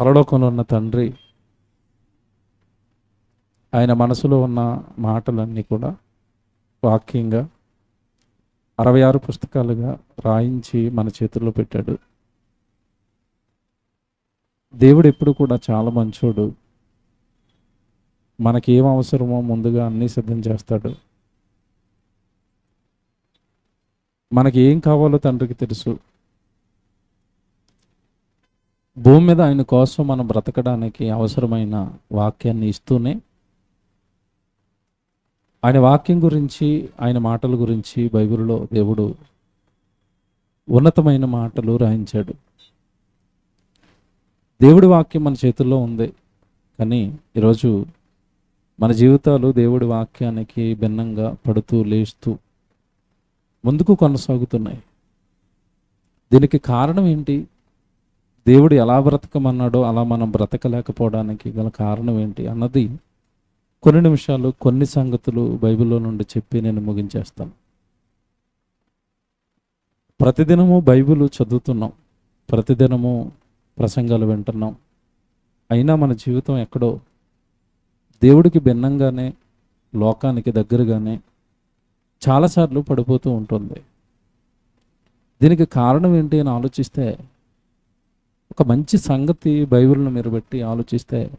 పరలోకంలో ఉన్న తండ్రి ఆయన మనసులో ఉన్న మాటలన్నీ కూడా వాక్యంగా అరవై ఆరు పుస్తకాలుగా రాయించి మన చేతుల్లో పెట్టాడు. దేవుడు ఎప్పుడు కూడా చాలా మంచోడు. మనకి ఏం అవసరమో ముందుగా అన్నీ సిద్ధం చేస్తాడు. మనకి ఏం కావాలో తండ్రికి తెలుసు. భూమి మీద ఆయన కోసం మనం బ్రతకడానికి అవసరమైన వాక్యాన్ని ఇస్తూనే ఆయన వాక్యం గురించి ఆయన మాటల గురించి బైబిల్లో దేవుడు ఉన్నతమైన మాటలు రాయించాడు. దేవుడి వాక్యం మన చేతుల్లో ఉంది. కానీ ఈరోజు మన జీవితాలు దేవుడి వాక్యానికి భిన్నంగా పడుతూ లేస్తూ ముందుకు కొనసాగుతున్నాయి. దీనికి కారణం ఏంటి? దేవుడు ఎలా బ్రతకమన్నాడో అలా మనం బ్రతకలేకపోవడానికి గల కారణం ఏంటి అన్నది కొన్ని నిమిషాలు కొన్ని సంగతులు బైబిల్లో నుండి చెప్పి నేను ముగించేస్తాను. ప్రతిదినము బైబిల్ చదువుతున్నాం. ప్రతిదినము ప్రసంగాలు వింటున్నాం. అయినా మన జీవితం ఎక్కడో దేవుడికి భిన్నంగానే లోకానికి దగ్గరగానే చాలాసార్లు పడిపోతూ ఉంటుంది. దీనికి కారణం ఏంటి అని ఆలోచిస్తే ఒక మంచి సంగతి బైబిల్ను మీరు పెట్టి ఆలోచిస్తే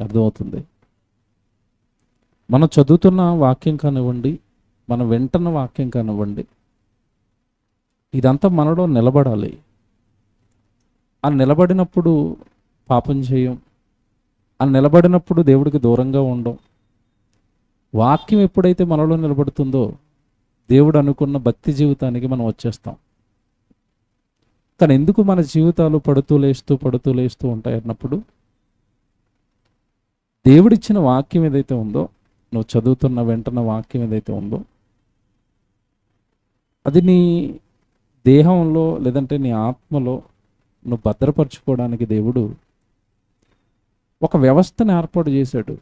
అర్థమవుతుంది. మనం చదువుతున్న వాక్యం కానివ్వండి మనం వింటున్న వాక్యం కానివ్వండి ఇదంతా మనలో నిలబడాలి. ఆ నిలబడినప్పుడు పాపం చేయం. ఆ నిలబడినప్పుడు దేవుడికి దూరంగా ఉండం. వాక్యం ఎప్పుడైతే మనలో నిలబడుతుందో దేవుడు అనుకున్న భక్తి జీవితానికి మనం వచ్చేస్తాం. తను ఎందుకు మన జీవితాలు పడుతూ లేస్తూ పడుతూ లేస్తూ ఉంటాయి అన్నప్పుడు దేవుడిచ్చిన వాక్యం ఏదైతే ఉందో నువ్వు చదువుతున్న వెంటన్న వాక్యం ఏదైతే ఉందో అది నీ దేహంలో లేదంటే నీ ఆత్మలో నువ్వు భద్రపరచుకోవడానికి దేవుడు ఒక వ్యవస్థను ఏర్పాటు చేశాడు.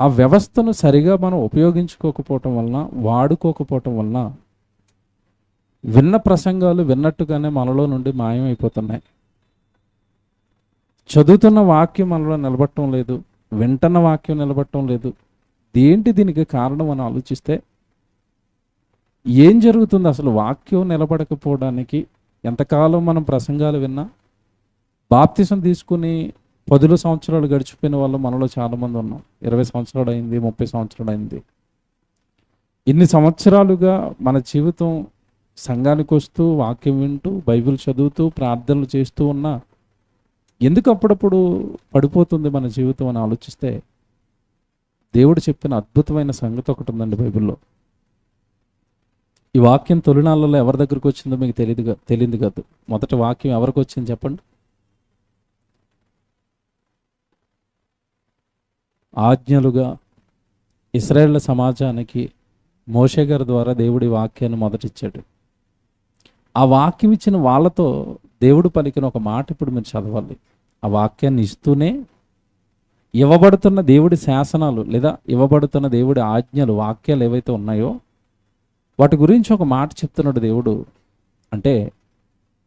ఆ వ్యవస్థను సరిగా మనం ఉపయోగించుకోకపోవటం వలన వాడుకోకపోవటం వలన విన్న ప్రసంగాలు విన్నట్టుగానే మనలో నుండి మాయమైపోతున్నాయి. చదువుతున్న వాక్యం మనలో నిలబట్టడం లేదు వింటన్న వాక్యం నిలబట్టడం లేదు. దేంటి దీనికి కారణం అని ఆలోచిస్తే ఏం జరుగుతుంది అసలు వాక్యం నిలబడకపోవడానికి? ఎంతకాలం మనం ప్రసంగాలు విన్నా బాప్తిసం తీసుకుని పదుల సంవత్సరాలు గడిచిపోయిన వాళ్ళు మనలో చాలామంది ఉన్నాం. ఇరవై సంవత్సరాలు అయింది ముప్పై సంవత్సరాలు అయింది. ఇన్ని సంవత్సరాలుగా మన జీవితం సంఘానికి వస్తూ వాక్యం వింటూ బైబిల్ చదువుతూ ప్రార్థనలు చేస్తూ ఉన్నా ఎందుకు అప్పుడప్పుడు పడిపోతుంది మన జీవితం అని ఆలోచిస్తే దేవుడు చెప్పిన అద్భుతమైన సంగతి ఒకటి ఉందండి బైబిల్లో. ఈ వాక్యం తొలినాళ్ళలో ఎవరి దగ్గరికి వచ్చిందో మీకు తెలియదు తెలియదు కాదు. మొదటి వాక్యం ఎవరికి వచ్చింది చెప్పండి? ఆజ్ఞలుగా ఇస్రాయేళ్ళ సమాజానికి మోషే గారి ద్వారా దేవుడి వాక్యాన్ని మొదటిచ్చాడు. ఆ వాక్యం ఇచ్చిన వాళ్ళతో దేవుడు పలికిన ఒక మాట ఇప్పుడు మీరు చదవాలి. ఆ వాక్యాన్ని ఇస్తూనే ఇవ్వబడుతున్న దేవుడి శాసనాలు లేదా ఇవ్వబడుతున్న దేవుడి ఆజ్ఞలు వాక్యాలు ఏవైతే ఉన్నాయో వాటి గురించి ఒక మాట చెప్తున్నాడు దేవుడు. అంటే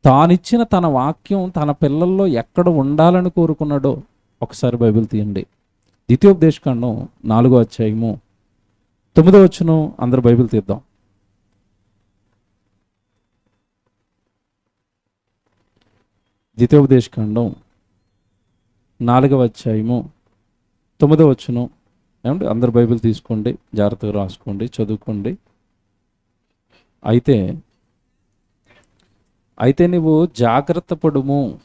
తానిచ్చిన తన వాక్యం తన పిల్లల్లో ఎక్కడ ఉండాలని కోరుకున్నాడో ఒకసారి బైబిల్ తీయండి. ద్వితీయోపదేశకాండం నాలుగో అధ్యాయము తొమ్మిదో వచ్చును అందరు బైబిల్ తీద్దాం. ద్వితీయోపదేశకాండం నాలుగవ అధ్యాయము తొమ్మిదవ వచ్చును ఏమంటే అందరు బైబిల్ తీసుకోండి జాగ్రత్తగా రాసుకోండి చదువుకోండి. అయితే అయితే నీవు జాగ్రత్త పడుము.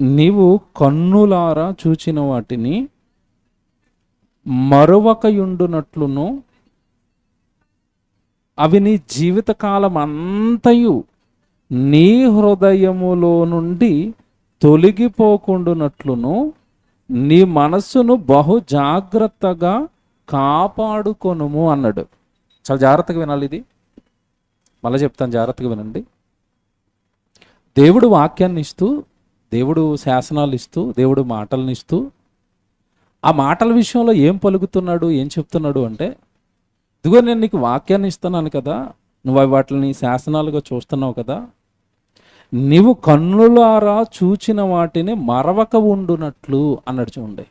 నీవు కన్నులారా చూచిన వాటిని మరొకయుండునట్లును అవి నీ జీవితకాలం అంతయు నీ హృదయములో నుండి తొలగిపోకుండునట్లును నీ మనస్సును బహు జాగ్రత్తగా కాపాడుకొనుము అన్నాడు. చాలా జాగ్రత్తగా వినాలి ఇది. మళ్ళీ చెప్తాను జాగ్రత్తగా వినండి. దేవుడు వాక్యాన్ని ఇస్తూ దేవుడు శాసనాలు ఇస్తూ దేవుడు మాటలను ఇస్తూ ఆ మాటల విషయంలో ఏం పలుకుతున్నాడు ఏం చెప్తున్నాడు అంటే ఇదిగో నేను నీకు వాక్యాన్ని ఇస్తున్నాను కదా నువ్వు అవి వాటిని శాసనాలుగా చూస్తున్నావు కదా నీవు కన్నులారా చూచిన వాటిని మరవక ఉండునట్లు అన్నట్టు చూడండి.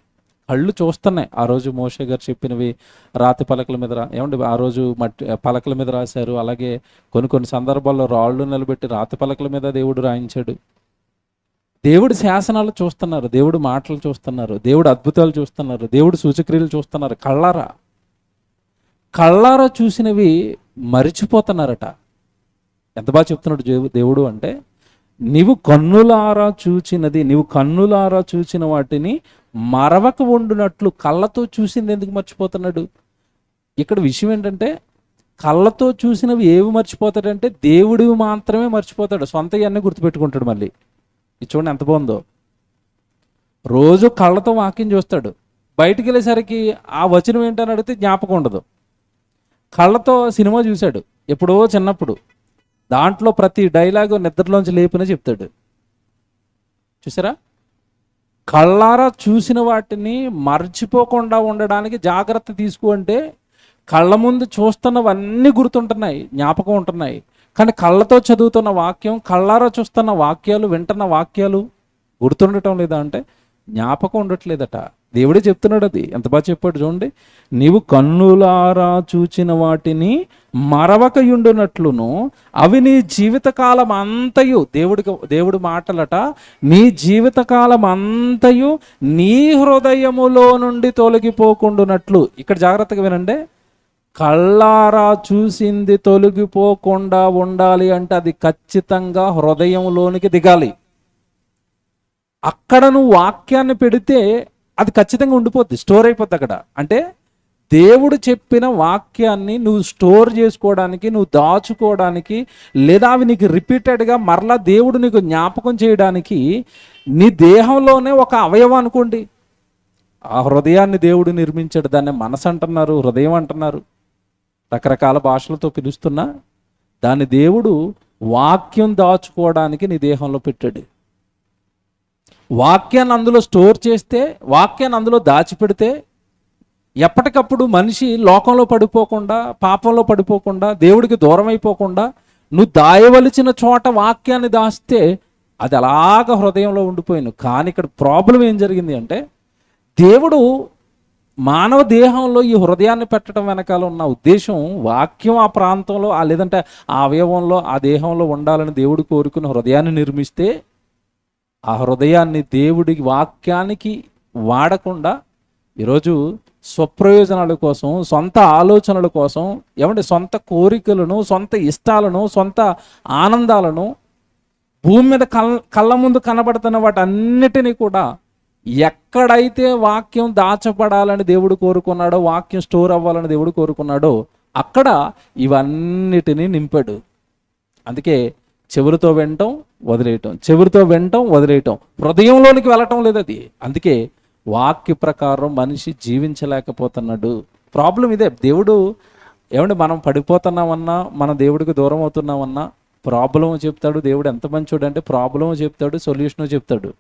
కళ్ళు చూస్తున్నాయి. ఆ రోజు మోషే గారు చెప్పినవి రాతి పలకల మీద ఏమండి ఆ రోజు మట్టి పలకల మీద రాశారు. అలాగే కొన్ని కొన్ని సందర్భాల్లో రాళ్ళు నిలబెట్టి రాతి పలకల మీద దేవుడు రాయించాడు. దేవుడు శాసనాలు చూస్తున్నారు. దేవుడు మాటలు చూస్తున్నారు. దేవుడు అద్భుతాలు చూస్తున్నారు. దేవుడు సూచక్రియలు చూస్తున్నారు. కళ్ళారా? కళ్ళారా చూసినవి మరిచిపోతున్నారట. ఎంత బాగా చెప్తున్నాడు దేవుడు అంటే నీవు కన్నులారా చూచినది నీవు కన్నులారా చూచిన వాటిని మరవక ఉండునట్లు కళ్ళతో చూసింది ఎందుకు మర్చిపోతున్నాడు? ఇక్కడ విషయం ఏంటంటే కళ్ళతో చూసినవి ఏవి మర్చిపోతాడంటే దేవుడివి మాత్రమే మర్చిపోతాడు. సొంత ఇవన్నీ గుర్తుపెట్టుకుంటాడు మళ్ళీ. ఇది చూడండి ఎంత బాగుందో. రోజు కళ్ళతో వాక్యం చూస్తాడు. బయటికి వెళ్ళేసరికి ఆ వచనం ఏంటని అడిగితే జ్ఞాపకం ఉండదు. కళ్ళతో సినిమా చూశాడు. ఎప్పుడో చిన్నప్పుడు. దాంట్లో ప్రతి డైలాగు నిద్రలోంచి లేపునే చెప్తాడు. చూసారా? కళ్ళారా చూసిన వాటిని మర్చిపోకుండా ఉండడానికి జాగ్రత్త తీసుకు అంటే కళ్ళ ముందు చూస్తున్నవన్నీ గుర్తుంటున్నాయి జ్ఞాపకం ఉంటున్నాయి. కానీ కళ్ళతో చదువుతున్న వాక్యం కళ్ళారా చూస్తున్న వాక్యాలు వింటున్న వాక్యాలు గుర్తుండటం లేదా అంటే జ్ఞాపకం ఉండట్లేదట. దేవుడే చెప్తున్నాడు అది. ఎంత బాగా చెప్పాడు చూడండి. నీవు కన్నులారా చూచిన వాటిని మరవకయుండునట్లును అవి నీ జీవితకాలం అంతయు. దేవుడికి దేవుడి మాటలట నీ జీవితకాలం అంతయు నీ హృదయములో నుండి తొలగిపోకుండునట్లు. ఇక్కడ జాగ్రత్తగా వినండి. కళ్ళారా చూసింది తొలగిపోకుండా ఉండాలి అంటే అది ఖచ్చితంగా హృదయంలోనికి దిగాలి. అక్కడ నువ్వు వాక్యాన్ని పెడితే అది ఖచ్చితంగా ఉండిపోద్ది స్టోర్ అయిపోద్ది అక్కడ. అంటే దేవుడు చెప్పిన వాక్యాన్ని నువ్వు స్టోర్ చేసుకోవడానికి నువ్వు దాచుకోవడానికి లేదా అవి నీకు రిపీటెడ్గా మరలా దేవుడు నీకు జ్ఞాపకం చేయడానికి నీ దేహంలోనే ఒక అవయవం అనుకోండి. ఆ హృదయాన్ని దేవుడు నిర్మించాడు దాన్ని మనసు అంటున్నారు హృదయం అంటున్నారు. రకరకాల భాషలతో పిలుస్తున్నా దాన్ని దేవుడు వాక్యం దాచుకోవడానికి నీ దేహంలో పెట్టాడు. వాక్యాన్ని అందులో స్టోర్ చేస్తే వాక్యాన్ని అందులో దాచిపెడితే ఎప్పటికప్పుడు మనిషి లోకంలో పడిపోకుండా పాపంలో పడిపోకుండా దేవుడికి దూరం అయిపోకుండా నువ్వు దాయవలసిన చోట వాక్యాన్ని దాస్తే అది అలాగ హృదయంలో ఉండిపోయాను కానీ ఇక్కడ ప్రాబ్లం ఏం జరిగింది అంటే దేవుడు మానవ దేహంలో ఈ హృదయాన్ని పెట్టడం వెనకాల ఉన్న ఉద్దేశం వాక్యం ఆ ప్రాంతంలో లేదంటే ఆ అవయవంలో ఆ దేహంలో ఉండాలని దేవుడు కోరుకున్న హృదయాన్ని నిర్మిస్తే ఆ హృదయాన్ని దేవుడి వాక్యానికి వాడకుండా ఈరోజు స్వప్రయోజనాల కోసం సొంత ఆలోచనల కోసం ఏమంటే సొంత కోరికలను సొంత ఇష్టాలను సొంత ఆనందాలను భూమి మీద కళ్ళ కళ్ళ ముందు కనబడుతున్న వాటన్నిటినీ కూడా ఎక్కడైతే వాక్యం దాచబడాలని దేవుడు కోరుకున్నాడో వాక్యం స్టోర్ అవ్వాలని దేవుడు కోరుకున్నాడో అక్కడ ఇవన్నిటినీ నింపాడు. అందుకే చెవులతో వినటం వదిలేయటం చెవులతో వినటం వదిలేయటం. హృదయంలోనికి వెళ్ళటం లేదు అది. అందుకే వాక్య ప్రకారం మనిషి జీవించలేకపోతున్నాడు. ప్రాబ్లం ఇదే. దేవుడు ఏమంటే మనం పడిపోతున్నామన్నా మన దేవుడికి దూరం అవుతున్నామన్నా ప్రాబ్లం చెప్తాడు. దేవుడు ఎంత మంచోడు అంటే ప్రాబ్లం చెప్తాడు సొల్యూషన్ చెప్తాడు.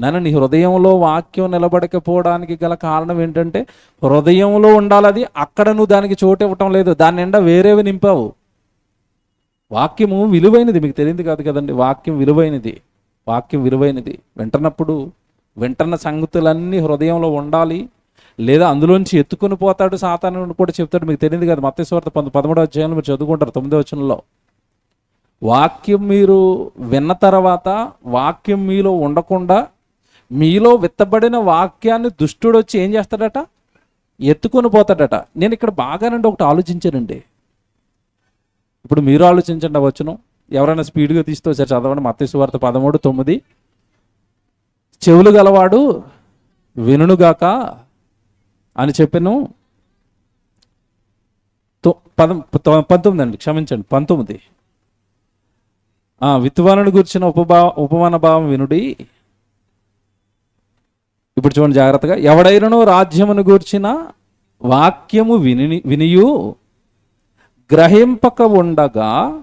నన్ను నీ హృదయంలో వాక్యం నిలబడకపోవడానికి గల కారణం ఏంటంటే హృదయంలో ఉండాలి అది. అక్కడ నువ్వు దానికి చోటు ఇవ్వటం లేదు. దాని నిండా వేరేవి నింపావు. వాక్యము విలువైనది మీకు తెలియదు కాదు కదండి వాక్యం విలువైనది వాక్యం విలువైనది. వింటున్నప్పుడు వింటున్న సంగతులన్నీ హృదయంలో ఉండాలి. లేదా అందులోంచి ఎత్తుకుని పోతాడు సాతాను కూడా చెప్తాడు మీకు తెలియదు కదా. మత్స్వార్త పంత పదమూడవ అధ్యాయంలో మీరు చదువుకుంటారు తొమ్మిదో వచనంలో. వాక్యం మీరు విన్న తర్వాత వాక్యం మీలో ఉండకుండా మీలో విత్తబడిన వాక్యాన్ని దుష్టుడు వచ్చి ఏం చేస్తాడట? ఎత్తుకొని పోతాడట. నేను ఇక్కడ బాగానండి ఒకటి ఆలోచించానండి. ఇప్పుడు మీరు ఆలోచించండి వచ్చును. ఎవరైనా స్పీడ్గా తీస్తే ఒకసారి చదవండి. మత్స్య పదమూడు తొమ్మిది. చెవులు గలవాడు వినుగాక అని చెప్పాను. తొ- పదం పంతొమ్మిది అండి. క్షమించండి. పంతొమ్మిది. ఆ, విత్తువానుడు గురించిన ఉపభా ఉపమాన భావం వినుడి. ఇప్పుడు చూడండి జాగ్రత్తగా. ఎవడైనను రాజ్యమును గూర్చిన వాక్యము విని వినియు. గ్రహింపక ఉండగా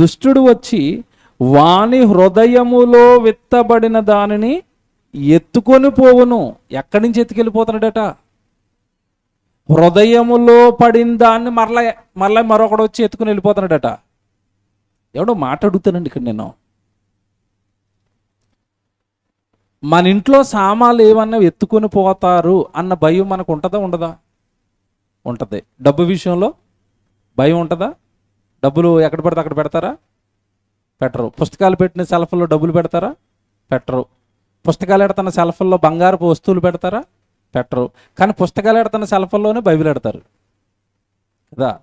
దుష్టుడు వచ్చి వాని హృదయములో విత్తబడిన దానిని ఎత్తుకొని పోవును. ఎక్కడి నుంచి ఎత్తుకెళ్ళిపోతున్నాడట? హృదయములో పడిన దాన్ని మరలా మరలా మరొకడు వచ్చి ఎత్తుకుని వెళ్ళిపోతున్నాడట. ఎవడో మాట అడుగుతానండి ఇక్కడ నేను. మన ఇంట్లో సామాన్లు ఏమన్నా ఎత్తుకొని పోతారు అన్న భయం మనకు ఉంటుందా ఉండదా? ఉంటుంది. డబ్బు విషయంలో భయం ఉంటుందా? డబ్బులు ఎక్కడ పడితే అక్కడ పెడతారా? పెట్టరు. పుస్తకాలు పెట్టిన సెల్ఫ్లో డబ్బులు పెడతారా? పెట్టరు. పుస్తకాలు ఎడుతున్న సెల్ఫ్ల్లో బంగారపు వస్తువులు పెడతారా? పెట్టరు. కానీ పుస్తకాలు ఎడుతున్న సెల్ఫ్ల్లోనే బైబిల్ ఎడతారు. కదా?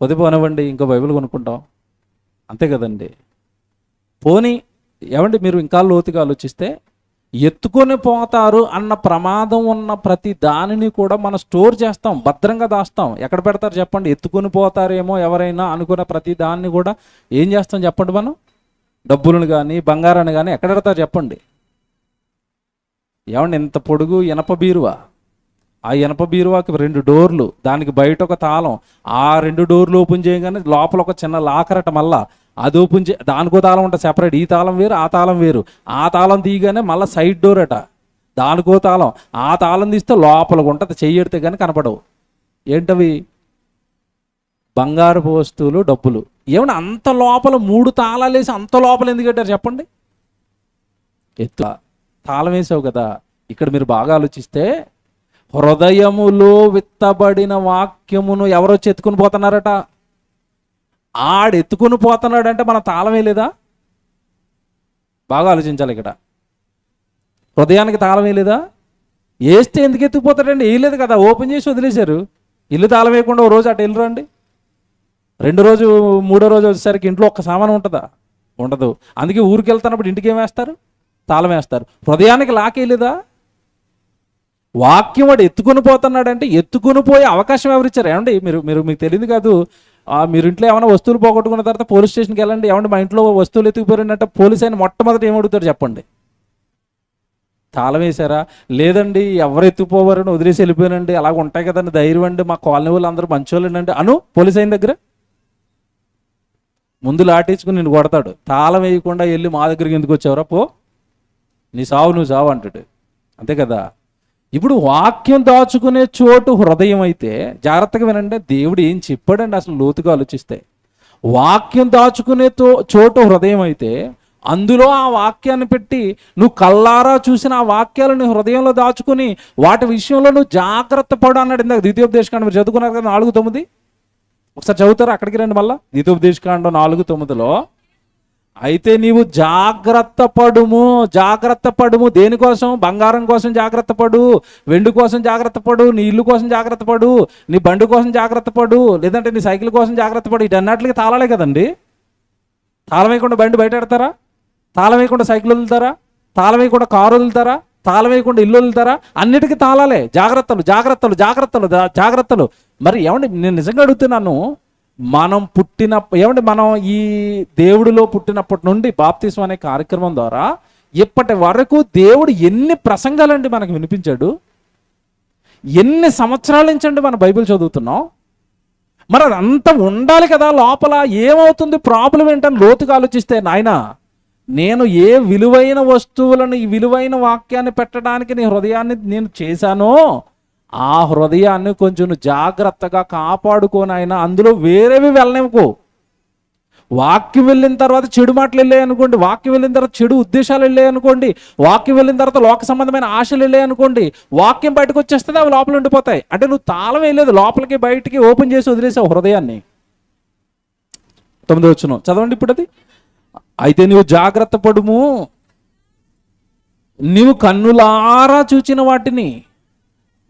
పొది పోనివ్వండి ఇంకో బైబిల్ కొనుక్కుంటాం. అంతే కదండి. పోనీ ఏమండి మీరు ఇంకా లోతుగా ఆలోచిస్తే ఎత్తుకొని పోతారు అన్న ప్రమాదం ఉన్న ప్రతి దానిని కూడా మనం స్టోర్ చేస్తాం భద్రంగా దాస్తాం. ఎక్కడ పెడతారు చెప్పండి? ఎత్తుకొని పోతారేమో ఎవరైనా అనుకున్న ప్రతి దాన్ని కూడా ఏం చేస్తాం చెప్పండి మనం? డబ్బులను కానీ బంగారాన్ని కానీ ఎక్కడ పెడతారు చెప్పండి? ఏమండి ఇంత పొడుగు ఇనప బీరువా? ఆ ఇనప బీరువాకి రెండు డోర్లు దానికి బయట ఒక తాళం. ఆ రెండు డోర్లు ఓపెన్ చేయగానే లోపల ఒక చిన్న లాకరట మళ్ళా. అది ఓపెన్ చే దానికో తాళం ఉంటుంది సెపరేట్. ఈ తాళం వేరు ఆ తాళం వేరు. ఆ తాళం తీయగానే మళ్ళీ సైడ్ డోర్ అట దానికో తాళం. ఆ తాళం తీస్తే లోపల ఉంటుంది. చెయ్యడితే కానీ కనపడవు. ఏంటవి? బంగారపు వస్తువులు డబ్బులు. ఏమన్నా అంత లోపల మూడు తాళాలు వేసి అంత లోపల ఎందుకు కట్టారు చెప్పండి? ఎట్లా తాళం వేసావు కదా. ఇక్కడ మీరు బాగా ఆలోచిస్తే హృదయములో విత్తబడిన వాక్యమును ఎవరో ఎత్తుకుని పోతున్నారట? ఆడు ఎత్తుకుని పోతున్నాడంటే మన తాళమే లేదా? బాగా ఆలోచించాలి ఇక్కడ. హృదయానికి తాళమే లేదా? వేస్తే ఎందుకు ఎత్తుకుపోతాడండి? వేయలేదు కదా ఓపెన్ చేసి వదిలేశారు. ఇల్లు తాళం వేయకుండా ఓ రోజు అటు వెళ్ళరు రండి. రెండు రోజు మూడో రోజు వచ్చేసరికి ఇంట్లో ఒక్క సామాను ఉంటుందా? ఉండదు. అందుకే ఊరికి వెళ్తున్నప్పుడు ఇంటికి ఏం వేస్తారు? తాళం వేస్తారు. హృదయానికి లాకేయలేదా వాక్యం వాడు ఎత్తుకుని పోతున్నాడంటే ఎత్తుకుని పోయే అవకాశం ఎవరిచ్చారు ఏమండి మీరు మీరు మీకు తెలియదు కాదు. ఆ, మీరు ఇంట్లో ఏమైనా వస్తువులు పోగొట్టుకున్న తర్వాత పోలీస్ స్టేషన్కి వెళ్ళండి. ఏమండి మా ఇంట్లో వస్తువులు ఎత్తుకుపోయినట్టే పోలీస్ ఆయన మొట్టమొదటి ఏమడుగుతారు చెప్పండి. తాళం వేశారా? లేదండి ఎవరు ఎత్తుకుపోవారని వదిలేసి వెళ్ళిపోయానండి. అలాగ ఉంటాయి కదండి ధైర్యం అండి. మా కాలనీ వాళ్ళు అందరూ మంచోళ్ళండి అను పోలీస్ అయిన దగ్గర? ముందు లాటేసుకుని నేను కొడతాడు. తాళం వేయకుండా వెళ్ళి మా దగ్గరికి ఎందుకు వచ్చావరా? పో. నీ సావు నువ్వు సావు అంటాడు. అంతే కదా? ఇప్పుడు వాక్యం దాచుకునే చోటు హృదయం అయితే జాగ్రత్తగా వినండి దేవుడు ఏం చెప్పాడండి అసలు లోతుగా ఆలోచిస్తే? వాక్యం దాచుకునే తో చోటు హృదయం అయితే అందులో ఆ వాక్యాన్ని పెట్టి నువ్వు కల్లారా చూసిన ఆ వాక్యాలను హృదయంలో దాచుకుని వాటి విషయంలో నువ్వు జాగ్రత్త పడు అన్నాడు ఇందాక ద్వితీయోపదేశకాండ మీరు చదువుకున్నారు కదా నాలుగు తొమ్మిది? ఒకసారి చదువుతారు అక్కడికి రండి మళ్ళా? ద్వితీయోపదేశకాండం నాలుగు తొమ్మిదిలో అయితే నీవు జాగ్రత్త పడుము జాగ్రత్త పడుము. దేనికోసం బంగారం కోసం జాగ్రత్త పడు వెండి కోసం జాగ్రత్త పడు నీ ఇల్లు కోసం జాగ్రత్త పడు నీ బండి కోసం జాగ్రత్త పడు లేదంటే నీ సైకిల్ కోసం జాగ్రత్త పడు. ఇటన్నిటికి తాళాలే కదండి. తాళం వేయకుండా బండి బయట పెడతారా? తాళం వేయకుండా సైకిల్ వదులుతారా? తాళం వేయకుండా కారు వదులుతారా? తాళం వేయకుండా ఇల్లు వదులుతారా? అన్నిటికీ తాళాలే. జాగ్రత్తలు జాగ్రత్తలు జాగ్రత్తలు జాగ్రత్తలు. మరి ఏమండి నేను నిజంగా అడుగుతున్నాను మనం పుట్టిన ఏమంటే మనం ఈ దేవుడిలో పుట్టినప్పటి నుండి బాప్తిస్మ అనే కార్యక్రమం ద్వారా ఇప్పటి వరకు దేవుడు ఎన్ని ప్రసంగాలండి మనకు వినిపించాడు? ఎన్ని సంవత్సరాల నుంచి అండి మన బైబిల్ చదువుతున్నాం? మరి అదంతా ఉండాలి కదా లోపల ఏమవుతుంది ప్రాబ్లం ఏంటని లోతుగా ఆలోచిస్తే నాయన నేను ఏ విలువైన వస్తువులను ఈ విలువైన వాక్యాన్ని పెట్టడానికి నీ హృదయాన్ని నేను చేశానో ఆ హృదయాన్ని కొంచెం జాగ్రత్తగా కాపాడుకోనైనా అందులో వేరేవి వెళ్ళనివ్వకు. వాక్యం వెళ్ళిన తర్వాత చెడు మాటలు వెళ్ళాయి అనుకోండి వాక్యం వెళ్ళిన తర్వాత చెడు ఉద్దేశాలు వెళ్ళాయి అనుకోండి వాక్యం వెళ్ళిన తర్వాత లోక సంబంధమైన ఆశలు వెళ్ళాయి అనుకోండి వాక్యం బయటకు వచ్చేస్తుంది అవి లోపల ఉండిపోతాయి. అంటే నువ్వు తాళం వేయలేదు లోపలికి బయటికి ఓపెన్ చేసి వదిలేసావు హృదయాన్ని. తొమ్మిది వచ్చిన చదవండి ఇప్పుడు అది. అయితే నువ్వు జాగ్రత్త పడుము. నీవు కన్నులారా చూచిన వాటిని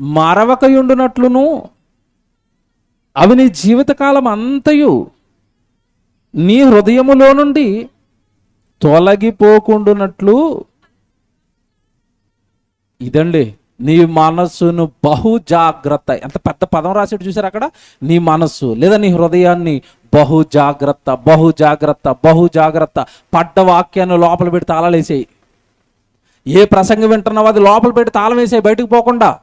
మరవకయుండునట్లును అవి నీ జీవితకాలం అంతయు నీ హృదయములో నుండి తొలగిపోకుండునట్లు. ఇదండి నీ మనస్సును బహు జాగ్రత్త ఎంత పెద్ద పదం రాసాడు చూసారు అక్కడ? నీ మనస్సు లేదా నీ హృదయాన్ని బహు జాగ్రత్త బహు జాగ్రత్త బహు జాగ్రత్త పడ్డ వాక్యాన్ని లోపల పెట్టి తాళాలేసేయి. ఏ ప్రసంగం వింటున్నావు అది లోపల పెట్టి తాళం వేసేయి బయటకు పోకుండా.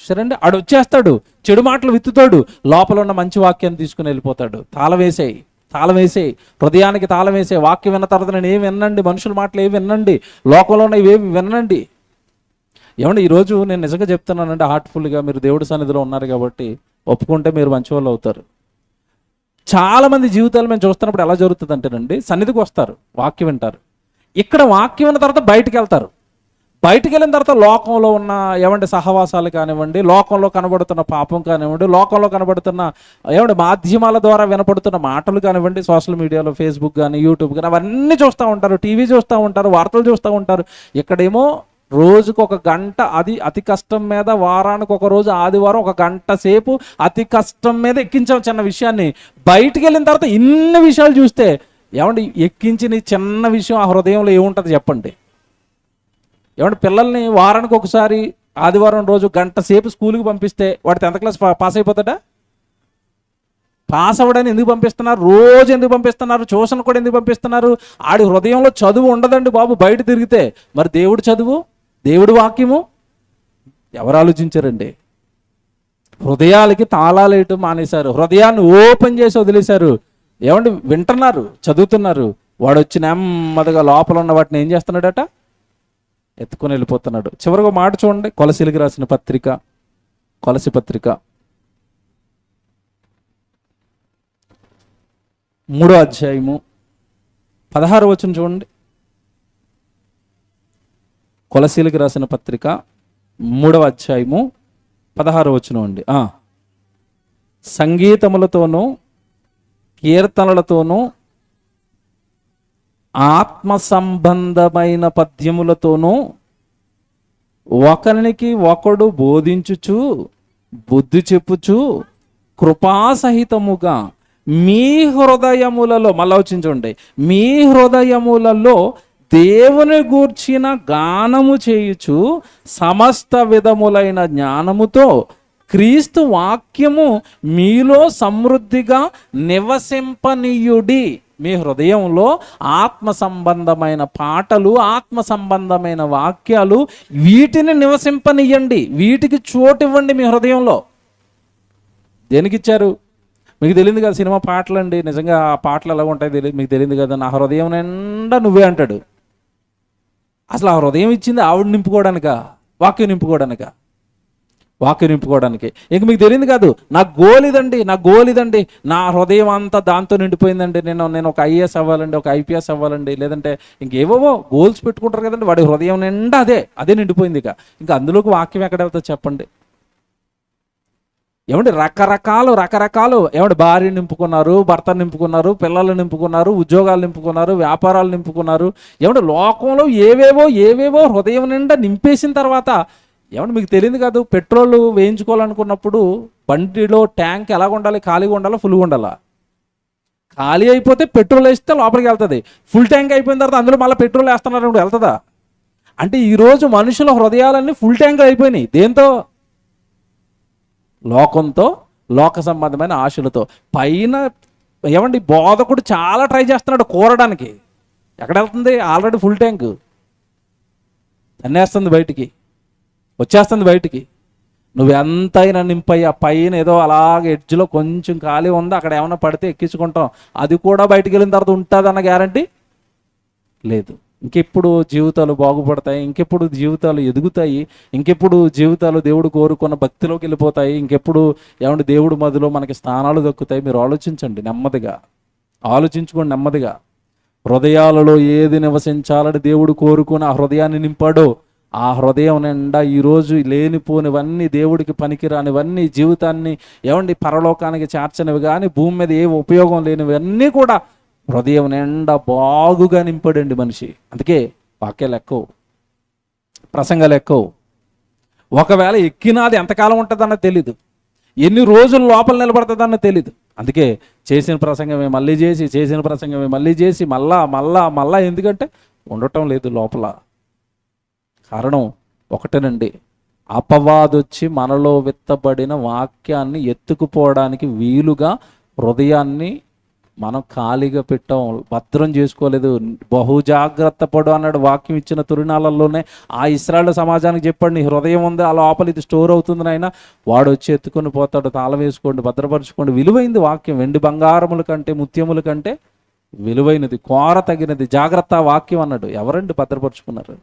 చూసారండి? ఆడు వచ్చేస్తాడు చెడు మాటలు విత్తుతాడు లోపల ఉన్న మంచి వాక్యాన్ని తీసుకుని వెళ్ళిపోతాడు. తాళం వేసేయి తాళం వేసేయి హృదయానికి తాళం వేసే వాక్యం విన్న తర్వాత నేను ఏమి వినండి మనుషుల మాటలు ఏవి వినండి లోకంలో ఉన్న ఇవేమి వినండి ఏమండి ఈరోజు నేను నిజంగా చెప్తున్నానండి హార్ట్ఫుల్గా మీరు దేవుడి సన్నిధిలో ఉన్నారు కాబట్టి ఒప్పుకుంటే మీరు మంచి వాళ్ళు అవుతారు. చాలామంది జీవితాలు మేము చూస్తున్నప్పుడు ఎలా జరుగుతుంది అంటేనండి సన్నిధికి వస్తారు వాక్యం వింటారు. ఇక్కడ వాక్యం విన్న తర్వాత బయటికి వెళ్తారు. బయటికి వెళ్ళిన తర్వాత లోకంలో ఉన్న ఏమంటే సహవాసాలు కానివ్వండి లోకంలో కనబడుతున్న పాపం కానివ్వండి లోకంలో కనబడుతున్న ఏమంటే మాధ్యమాల ద్వారా వినపడుతున్న మాటలు కానివ్వండి సోషల్ మీడియాలో ఫేస్బుక్ కానీ యూట్యూబ్ కానీ అవన్నీ చూస్తూ ఉంటారు టీవీ చూస్తూ ఉంటారు వార్తలు చూస్తూ ఉంటారు. ఇక్కడేమో రోజుకు ఒక గంట అది అతి కష్టం మీద వారానికి ఒక రోజు ఆదివారం ఒక గంట సేపు అతి కష్టం మీద ఎక్కించాం చిన్న విషయాన్ని. బయటికి వెళ్ళిన తర్వాత ఇన్ని విషయాలు చూస్తే ఏమండి ఎక్కించిన చిన్న విషయం ఆ హృదయంలో ఏముంటుంది చెప్పండి? ఏమంటే పిల్లల్ని వారానికి ఒకసారి ఆదివారం రోజు గంట సేపు స్కూల్కి పంపిస్తే వాడు టెన్త్ క్లాస్ పాస్ అయిపోతాడా? పాస్ అవ్వడానికి ఎందుకు పంపిస్తున్నారు? రోజు ఎందుకు పంపిస్తున్నారు? ట్యూషన్ కూడా ఎందుకు పంపిస్తున్నారు? ఆడి హృదయంలో చదువు ఉండదండి బాబు బయట తిరిగితే. మరి దేవుడు చదువు? దేవుడి వాక్యము? ఎవరు ఆలోచించారండి? హృదయాలకి తాళాలు వేయటం మానేశారు. హృదయాన్ని ఓపెన్ చేసి వదిలేశారు. ఏమండి వింటున్నారు చదువుతున్నారు. వాడు వచ్చి నెమ్మదిగా లోపల ఉన్న వాటిని ఏం చేస్తున్నాడట? ఎత్తుకొని వెళ్ళిపోతున్నాడు. చివరిగా మాట చూడండి. కొలసిలికి రాసిన పత్రిక. కొలసి పత్రిక. మూడో అధ్యాయము. పదహారు వచనం చూడండి. కొలసీలకు రాసిన పత్రిక. మూడవ అధ్యాయము. పదహారు వచనం అండి. సంగీతములతోనూ కీర్తనలతోనూ ఆత్మ సంబంధమైన పద్యములతోనూ ఒకరికి ఒకడు బోధించుచు బుద్ధి చెప్పుచు కృపాసహితముగా మీ హృదయములలో మళ్ళీ మీ హృదయములలో దేవుని గూర్చిన గానము చేయుచు సమస్త విధములైన జ్ఞానముతో క్రీస్తు వాక్యము మీలో సమృద్ధిగా నివసింపనీయుడి. మీ హృదయంలో ఆత్మ సంబంధమైన పాటలు ఆత్మ సంబంధమైన వాక్యాలు వీటిని నివసింపనియండి. వీటికి చోటు ఇవ్వండి మీ హృదయంలో. దేనికి ఇచ్చారు మీకు తెలియదు కదా సినిమా పాటలు అండి నిజంగా ఆ పాటలు ఎలా ఉంటాయి తెలియదు మీకు తెలియదు కదా. నా హృదయం నిండా నువ్వే అంటాడు. అసలు ఆ హృదయం ఇచ్చింది ఆవిడ నింపుకోవడానిక? వాక్యం నింపుకోవడానిక? వాక్యం నింపుకోవడానికి. ఇంక మీకు తెలియదు కాదు నా గోల్ ఇదండి నా గోల్ ఇదండి. నా హృదయం అంతా దాంతో నిండిపోయిందండి. నేను నేను ఒక ఐఏఎస్ అవ్వాలండి ఒక ఐపీఎస్ అవ్వాలండి. లేదంటే ఇంకేవో గోల్స్ పెట్టుకుంటారు కదండి వాడి హృదయం నిండా అదే అదే నిండిపోయింది ఇక. ఇంకా అందులోకి వాక్యం ఎక్కడ వెళ్తా చెప్పండి. ఏమంటే రకరకాలు రకరకాలు. ఏమంటే భార్య నింపుకున్నారు భర్త నింపుకున్నారు పిల్లలు నింపుకున్నారు ఉద్యోగాలు నింపుకున్నారు వ్యాపారాలు నింపుకున్నారు. ఏమంటే లోకంలో ఏవేవో ఏవేవో హృదయం నిండా నింపేసిన తర్వాత ఏమంటే మీకు తెలియదు కాదు పెట్రోల్ వేయించుకోవాలనుకున్నప్పుడు బండిలో ట్యాంక్ ఎలా ఉండాలి ఖాళీగా ఉండాలా ఫుల్గా ఉండాలా? ఖాళీ అయిపోతే పెట్రోల్ వేస్తే లోపలికి వెళ్తుంది. ఫుల్ ట్యాంక్ అయిపోయిన తర్వాత అందులో మళ్ళీ పెట్రోల్ వేస్తున్నారు వెళ్తుందా? అంటే ఈరోజు మనుషుల హృదయాలన్నీ ఫుల్ ట్యాంక్ అయిపోయినాయి. దేంతో? లోకంతో లోక సంబంధమైన ఆశలతో. పైన ఏమండి బోధకుడు చాలా ట్రై చేస్తున్నాడు కోరడానికి. ఎక్కడ వెళ్తుంది? Already full tank. తన్నేస్తుంది బయటికి. వచ్చేస్తుంది బయటికి. నువ్వు ఎంతైనా నింపయ్యి ఆ పైన ఏదో అలాగే ఎడ్జ్లో కొంచెం ఖాళీ ఉంది అక్కడ ఏమైనా పడితే ఎక్కించుకుంటాం. అది కూడా బయటికి వెళ్ళిన తర్వాత ఉంటుందన్న గ్యారంటీ లేదు. ఇంకెప్పుడు జీవితాలు బాగుపడతాయి ఇంకెప్పుడు జీవితాలు ఎదుగుతాయి ఇంకెప్పుడు జీవితాలు దేవుడు కోరుకున్న భక్తిలోకి వెళ్ళిపోతాయి ఇంకెప్పుడు ఏమంటే దేవుడు మధ్యలో మనకి స్థానాలు దక్కుతాయి. మీరు ఆలోచించండి నెమ్మదిగా. ఆలోచించుకోండి నెమ్మదిగా. హృదయాలలో ఏది నివసించాలని దేవుడు కోరుకుని ఆ హృదయాన్ని నింపాడో. ఆ హృదయం నిండా ఈరోజు లేనిపోనివన్నీ దేవుడికి పనికిరానివన్నీ జీవితాన్ని ఏమండి పరలోకానికి చేర్చనివి కానీ భూమి మీద ఏ ఉపయోగం లేనివన్నీ కూడా హృదయం నిండా బాగుగా నింపాడండి మనిషి. అందుకే వాక్యాలు ఎక్కువ. ప్రసంగాలు ఎక్కువ. ఒకవేళ ఎక్కినాది ఎంతకాలం ఉంటుందన్న తెలీదు. ఎన్ని రోజులు లోపల నిలబడుతుందన్న తెలీదు. అందుకే చేసిన ప్రసంగమే మళ్ళీ చేసి చేసిన ప్రసంగమే మళ్ళీ చేసి మళ్ళా మళ్ళా మళ్ళా ఎందుకంటే ఉండటం లేదు లోపల. కారణం ఒకటేనండి. అపవాదొచ్చి మనలో విత్తబడిన వాక్యాన్ని ఎత్తుకుపోవడానికి వీలుగా హృదయాన్ని మనం ఖాళీగా పెట్టాం భద్రం చేసుకోలేదు. బహు జాగ్రత్త పడు అన్నాడు వాక్యం ఇచ్చిన తొలినాళ్ళల్లోనే ఆ ఇస్రాయల్ సమాజానికి చెప్పండి నీ హృదయం ఉంది ఆ లోపల ఇది స్టోర్ అవుతుంది నాయన. వాడు వచ్చి ఎత్తుకొని పోతాడు తాళం వేసుకోండి భద్రపరచుకోండి. విలువైంది వాక్యం వెండి బంగారముల కంటే ముత్యముల కంటే విలువైనది కోర తగినది. జాగ్రత్త వాక్యం అన్నాడు. ఎవరండి భద్రపరుచుకున్నారు?